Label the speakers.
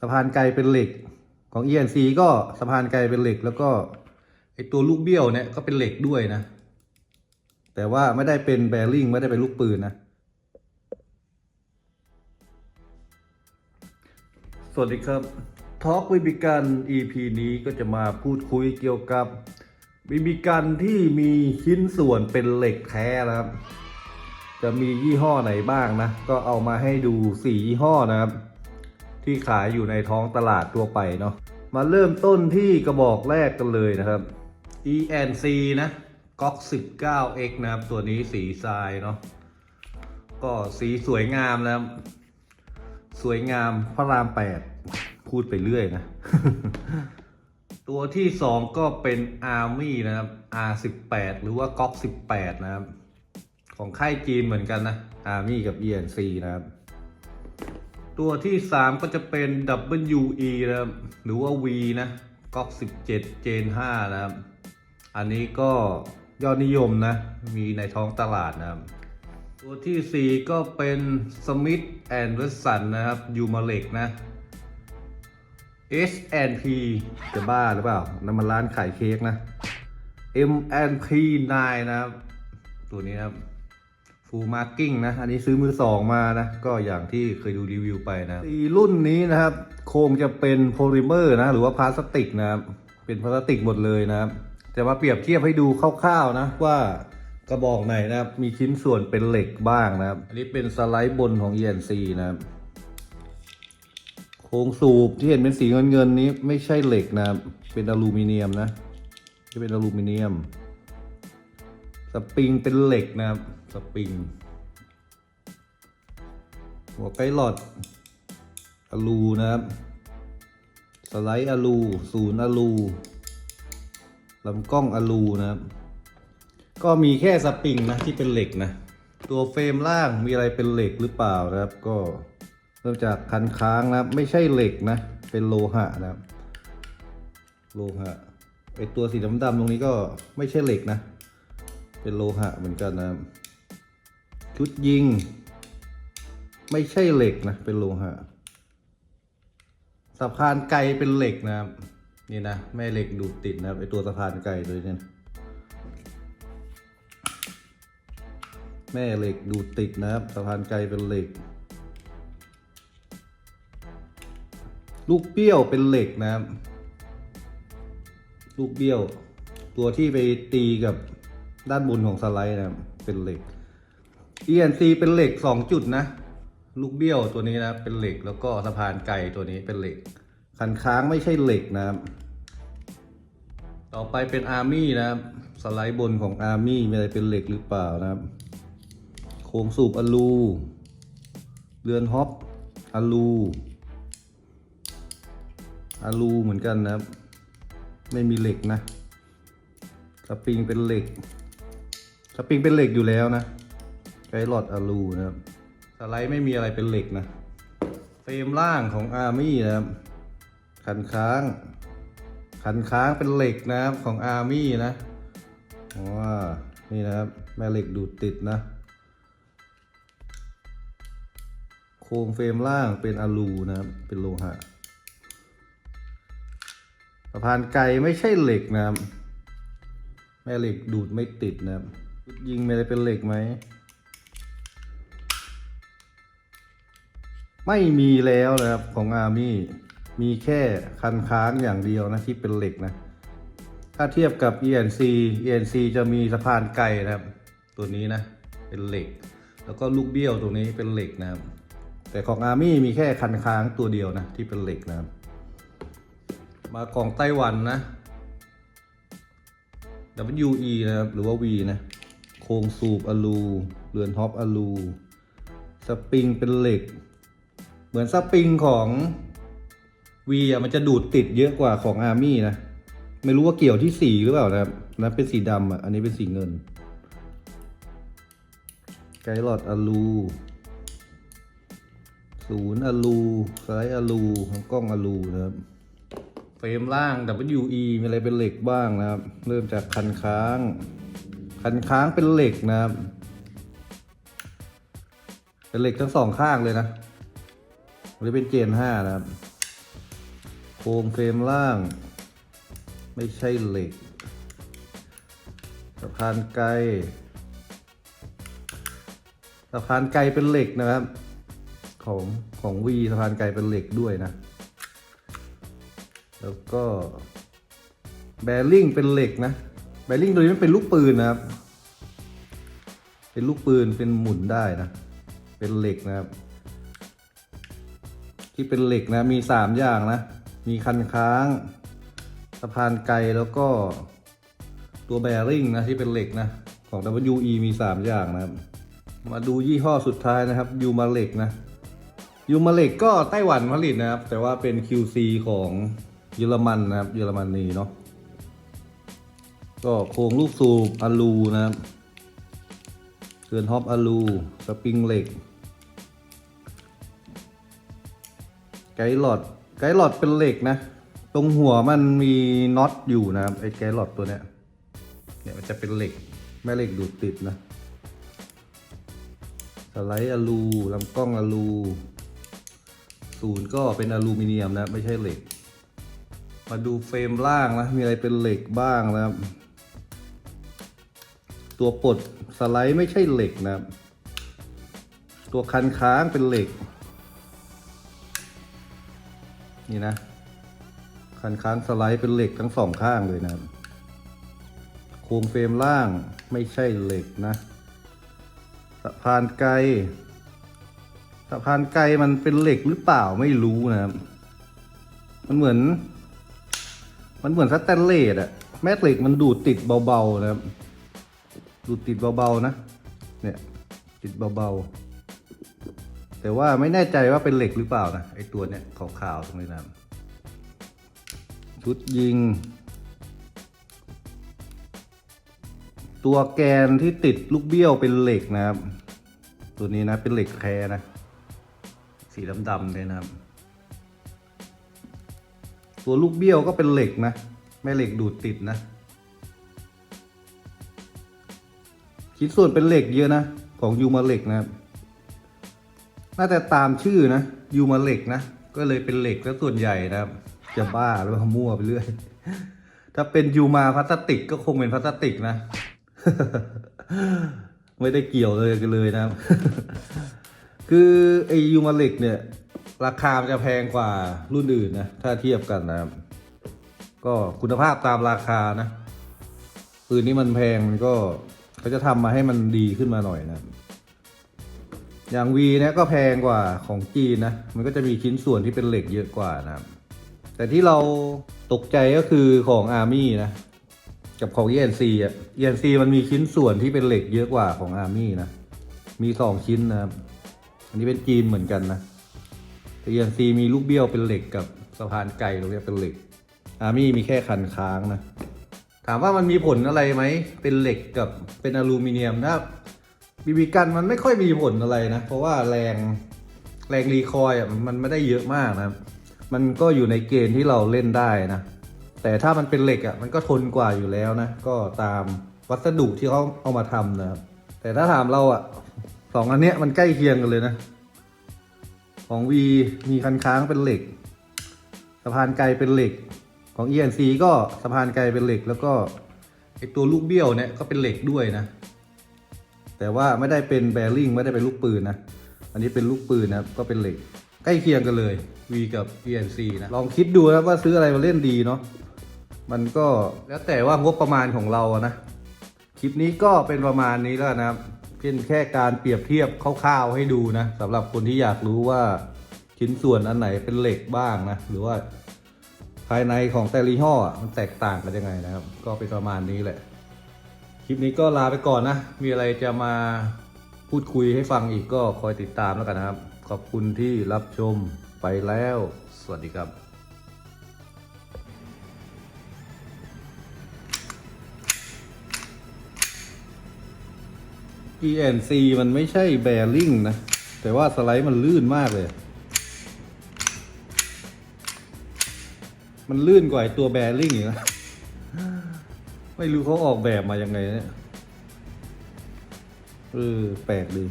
Speaker 1: สะพานไกลเป็นเหล็กของ ENC ก็สะพานไกลเป็นเหล็ก แล้วก็ไอตัวลูกเบี้ยวเนี่ยก็เป็นเหล็กด้วยนะ แต่ว่าไม่ได้เป็นแบริ่งไม่ได้เป็นลูกปืนนะ สวัสดีครับทอล์กบิบิกัน EP นี้ก็จะมาพูดคุยเกี่ยวกับบิบิกันที่มีชิ้นส่วนเป็นเหล็กแท้นะครับ จะมียี่ห้อไหนบ้างนะ ก็เอามาให้ดูสี่ยี่ห้อนะครับ ที่ขายอยู่ในท้องตลาดทั่วไปเนาะมาเริ่มต้นที่กระบอกแรกกันเลยนะครับ ENC นะก๊อก 19X นะครับ ตัวนี้สีทรายเนาะก็สีสวยงามนะครับสวยงามพระรามแปดพูดไปเรื่อยนะ ตัวที่สองก็เป็น Army นะครับ R18 หรือว่าก๊อก18 นะครับ ของค่ายจีนเหมือนกันนะ Army กับ ENC นะครับ ตัวที่ 3 ก็จะเป็น WE นะครับหรือว่า V นะก๊อก17 Gen 5นะครับ อันนี้ก็ยอดนิยมนะ มีในท้องตลาดนะครับ ตัวที่ 4 ก็เป็น Smith and Wesson นะครับยูมาเล็กนะ S&P จะบ้าหรือเปล่านั่นมันร้านขายเค้กนะ M&P 9 นะครับ ตัวนี้นะครับ ฟูลมาร์กิ้งนะ อันนี้ซื้อมือสองมานะ ก็อย่างที่เคยดูรีวิวไปนะสีรุ่นนี้นะครับ โครงจะเป็นโพลิเมอร์นะ หรือว่าพลาสติกนะครับ เป็นพลาสติกหมดเลยนะครับจะมาเปรียบเทียบให้ดูคร่าวๆนะว่ากระบอกไหนนะครับ มีชิ้นส่วนเป็นเหล็กบ้างนะครับ อันนี้เป็นสไลด์บนของ ENC นะครับ โครงสูบที่เห็นเป็นสีเงินๆนี้ไม่ใช่เหล็กนะครับ เป็นอลูมิเนียมนะที่เป็นอลูมิเนียม สปริงเป็นเหล็กนะครับ สปริง หัวไกหลอดอะลูนะครับ สไลด์อะลูศูนย์อะลูลำกล้องอะลูนะครับ ก็มีแค่สปริงนะที่เป็นเหล็กนะ ตัวเฟรมล่างมีอะไรเป็นเหล็กหรือเปล่านะครับ ก็เริ่มจากคันค้างนะครับ ไม่ใช่เหล็กนะ เป็นโลหะนะครับ โลหะไอตัวสีดำๆตรงนี้ก็ไม่ใช่เหล็กนะ เป็นโลหะเหมือนกันนะครับ ชุดยิง ไม่ใช่เหล็กนะ เป็นโลหะสะพานไกลเป็นเหล็กนะครับ นี่นะแม่เหล็กดูดติดนะครับไอตัวสะพานไกลเลยเนี่ยแม่เหล็กดูดติดนะครับสะพานไกลเป็นเหล็ก ลูกเปี้ยวเป็นเหล็กนะครับ ลูกเบี้ยว ตัวที่ไปตีกับด้านบนของสไลด์นะครับเป็นเหล็ก ENC เป็นเหล็กสองจุดนะ ลูกเบี้ยวตัวนี้นะ เป็นเหล็กแล้วก็สะพานไก่ตัวนี้เป็นเหล็ก คันค้างไม่ใช่เหล็กนะครับ ต่อไปเป็นอาร์มี่นะครับ สไลด์บนของอาร์มี่มีอะไรเป็นเหล็กหรือเปล่านะครับ โครงสูบอลูเรือนฮอปอลูอลูเหมือนกันนะครับ ไม่มีเหล็กนะสปริงเป็นเหล็กสปริงเป็นเหล็กอยู่แล้วนะ ไกด์หลอดอลูนะครับ สไลด์ไม่มีอะไรเป็นเหล็กนะ เฟรมล่างของอาร์มี่นะครับ คันค้าง คันค้างเป็นเหล็กนะครับของอาร์มี่นะว้านี่นะครับ แม่เหล็กดูดติดนะ โครงเฟรมล่างเป็นอลูนะครับ เป็นโลหะสะพานไกลไม่ใช่เหล็กนะครับ แม่เหล็กดูดไม่ติดนะครับ ยิงไม่ได้เป็นเหล็กไหม ไม่มีแล้วนะครับของอาร์มี่มีแค่คันค้างอย่างเดียวนะที่เป็นเหล็กนะ ถ้าเทียบกับ ENC ENC จะมีสะพานไกลนะครับ ตัวนี้นะเป็นเหล็ก แล้วก็ลูกเบี้ยวตรงนี้เป็นเหล็กนะครับ แต่ของอาร์มี่มีแค่คันค้างตัวเดียวนะที่เป็นเหล็กนะครับ มาของไต้หวันนะ WE นะครับหรือว่า V นะโครงสูบอลูเรือนท็อปอลูสปริงเป็นเหล็ก มือนสปริงของ V อะมันจะดูดติดเยอะกว่าของอาร์มี่นะ ไม่รู้ว่าเกี่ยวที่สีหรือเปล่านะครับนั้นเป็นสีดำอะ อันนี้เป็นสีเงิน ไกด์หลอดอะลู ศูนย์อะลูสไลด์อะลูกล้องอะลูนะครับ เฟรมล่าง WE มีอะไรเป็นเหล็กบ้างนะครับ เริ่มจากคันค้าง คันค้างเป็นเหล็กนะครับ เป็นเหล็กทั้งสองข้างเลยนะ หรือเป็นเจนห้านะครับ โครงเฟรมล่าง ไม่ใช่เหล็กสะพานไกลสะพานไกลเป็นเหล็กนะครับ ของของวีสะพานไกลเป็นเหล็กด้วยนะ แล้วก็แบริ่งเป็นเหล็กนะแบริ่งตัวนี้มันเป็นลูกปืนนะครับ เป็นลูกปืนเป็นหมุนได้นะ เป็นเหล็กนะครับ ที่เป็นเหล็กนะมีสามอย่างนะ มีคันค้างสะพานไกลแล้วก็ตัวแบริ่งนะที่เป็นเหล็กนะของ WE มีสามอย่างนะครับ มาดูยี่ห้อสุดท้ายนะครับยูมาเหล็กนะยูมาเหล็กก็ไต้หวันผลิตนะครับ แต่ว่าเป็น QC ของเยอรมันนะครับ เยอรมนีเนาะก็โครงลูกสูบอลูนะครับเกินฮอปอลู สปริงเหล็ก ไกด์หลอดไกด์หลอดเป็นเหล็กนะ ตรงหัวมันมีน็อตอยู่นะครับไอ้ไกด์หลอดตัวเนี้ยเนี่ยมันจะเป็นเหล็กแม่เหล็กดูดติดนะสไลด์อลูลำกล้องอลูศูนย์ก็เป็นอลูมิเนียมนะไม่ใช่เหล็ก มาดูเฟรมล่างนะมีอะไรเป็นเหล็กบ้างนะครับ ตัวปลดสไลด์ไม่ใช่เหล็กนะครับ ตัวคันค้างเป็นเหล็ก นี่นะคันค้างสไลด์เป็นเหล็กทั้งสองข้างเลยนะครับโครงเฟรมล่างไม่ใช่เหล็กนะสะพานไกลสะพานไกลมันเป็นเหล็กหรือเปล่าไม่รู้นะครับ มันเหมือน มันเหมือนสแตนเลสอะแม่เหล็กมันดูดติดเบาๆนะครับ ดูดติดเบาๆนะ เนี่ย ติดเบาๆ แต่ว่าไม่แน่ใจว่าเป็นเหล็กหรือเปล่านะไอตัวเนี้ยขาวๆตรงนี้นะชุดยิง ตัวแกนที่ติดลูกเบี้ยวเป็นเหล็กนะครับ ตัวนี้นะเป็นเหล็กแคร์นะ สีดำๆเลยนะครับ ตัวลูกเบี้ยวก็เป็นเหล็กนะไม่เหล็กดูดติดนะชิ้นส่วนเป็นเหล็กเยอะนะ ของยูมาเหล็กนะครับ น่าจะตามชื่อนะยูมาเหล็กนะ ก็เลยเป็นเหล็กซะส่วนใหญ่นะครับ จะบ้าหรือว่ามั่วไปเรื่อย ถ้าเป็นยูมาพลาสติกก็คงเป็นพลาสติกนะ ไม่ได้เกี่ยวเลยกันเลยนะ คือไอยูมาเหล็กเนี่ย ราคามันจะแพงกว่ารุ่นอื่นนะ ถ้าเทียบกันนะครับก็คุณภาพตามราคานะปืนนี้มันแพงมันก็เขาจะทำมาให้มันดีขึ้นมาหน่อยนะ อย่างวีเนี่ยก็แพงกว่าของจีนนะ มันก็จะมีชิ้นส่วนที่เป็นเหล็กเยอะกว่านะครับ แต่ที่เราตกใจก็คือของอาร์มี่นะ กับของ ENC อะ ENC มันมีชิ้นส่วนที่เป็นเหล็กเยอะกว่าของอาร์มี่นะ มีสองชิ้นนะครับ อันนี้เป็นจีนเหมือนกันนะแต่ ENC มีลูกเบี้ยวเป็นเหล็กกับสะพานไกลตรงนี้เป็นเหล็กอาร์มี่มีแค่คันค้างนะ ถามว่ามันมีผลอะไรไหม เป็นเหล็กกับเป็นอลูมิเนียมนะ บีบีกันมันไม่ค่อยมีผลอะไรนะ เพราะว่าแรงแรงรีคอยอะมันไม่ได้เยอะมากนะมันก็อยู่ในเกณฑ์ที่เราเล่นได้นะ แต่ถ้ามันเป็นเหล็กอะมันก็ทนกว่าอยู่แล้วนะ ก็ตามวัสดุที่เขาเอามาทำนะครับ แต่ถ้าถามเราอะสองอันเนี้ยมันใกล้เคียงกันเลยนะ ของ V มีคันค้างเป็นเหล็กสะพานไกลเป็นเหล็กของ ENC ก็สะพานไกลเป็นเหล็กแล้วก็ไอตัวลูกเบี้ยวเนี่ยก็เป็นเหล็กด้วยนะ แต่ว่าไม่ได้เป็นแบริ่งไม่ได้เป็นลูกปืนนะ อันนี้เป็นลูกปืนนะก็เป็นเหล็ก ใกล้เคียงกันเลย V กับ ENC นะลองคิดดูนะว่าซื้ออะไรมาเล่นดีเนาะมันก็แล้วแต่ว่างบประมาณของเราอะนะ คลิปนี้ก็เป็นประมาณนี้แล้วนะครับเป็นแค่การเปรียบเทียบคร่าวๆให้ดูนะสำหรับคนที่อยากรู้ว่าชิ้นส่วนอันไหนเป็นเหล็กบ้างนะ หรือว่าภายในของแต่ละยี่ห้อมันแตกต่างกันยังไงนะครับ ก็เป็นประมาณนี้แหละ คลิปนี้ก็ลาไปก่อนนะ มีอะไรจะมาพูดคุยให้ฟังอีกก็คอยติดตามแล้วกันนะครับ ขอบคุณที่รับชมไปแล้ว สวัสดีครับ ENC มันไม่ใช่แบริ่งนะ แต่ว่าสไลด์มันลื่นมากเลย มันลื่นกว่าไอ้ตัวแบริ่งอีกนะ ไม่รู้เขาออกแบบมายังไงเนี่ยเออแปลกดี